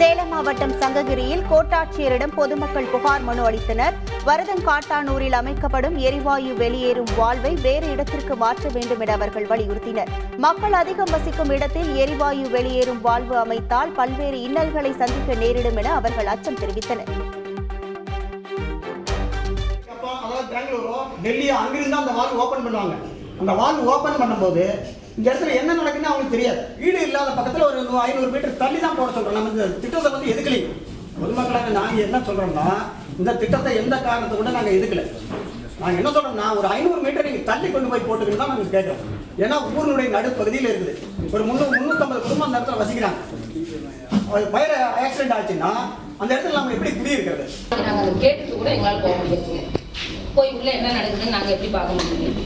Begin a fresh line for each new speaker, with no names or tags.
சேலம் மாவட்டம் சங்ககிரியில் கோட்டாட்சியரிடம் பொதுமக்கள் புகார் மனு அளித்தனர். வரதங்காட்டானூரில் அமைக்கப்படும் எரிவாயு வெளியேறும் வாழ்வை வேறு இடத்திற்கு மாற்ற வேண்டும் என அவர்கள் வலியுறுத்தினர். மக்கள் அதிகம் வசிக்கும் இடத்தில் எரிவாயு வெளியேறும் வாழ்வு அமைத்தால் பல்வேறு இன்னல்களை சந்திக்க நேரிடும் என அவர்கள் அச்சம் தெரிவித்தனர்.
அப்போ அங்கிருந்து அந்த வால்வு ஓபன் பண்ணுவாங்க. அந்த வால்வு ஓப்பன் பண்ணும்போது இந்த இடத்துல என்ன நடக்குன்னு அவங்களுக்கு தெரியாது. வீடு இல்லாத பக்கத்தில் ஒரு ஐநூறு மீட்டர் தள்ளி தான் போட சொல்கிறோம் நம்ம இந்த திட்டத்தை வந்து எதுக்கலையும் பொதுமக்களாக நாங்கள் என்ன சொல்கிறோம்னா இந்த திட்டத்தை எந்த காரணத்தை கூட நாங்கள் எதுக்கல? நாங்கள் என்ன சொல்கிறோம்னா ஒரு ஐநூறு மீட்டர் நீங்கள் தள்ளி கொண்டு போய் போட்டுக்கணும் தான் நாங்கள் கேட்குறோம். ஏன்னா ஊரினுடைய நடுப்பகுதியில் இருக்குது. ஒரு முந்நூறு முந்நூற்றம்பது குடும்பம் அந்த இடத்துல வசிக்கிறாங்க. பயிர ஆக்சிடென்ட் ஆச்சுன்னா அந்த இடத்துல நம்ம எப்படி குடியிருக்கிறது?
நாங்கள் கேட்டுட்டு கூட எங்களால் போக முடியாது போய் உள்ள என்ன நடக்குதுன்னு நாங்கள் எப்படி பார்க்க முடியும்?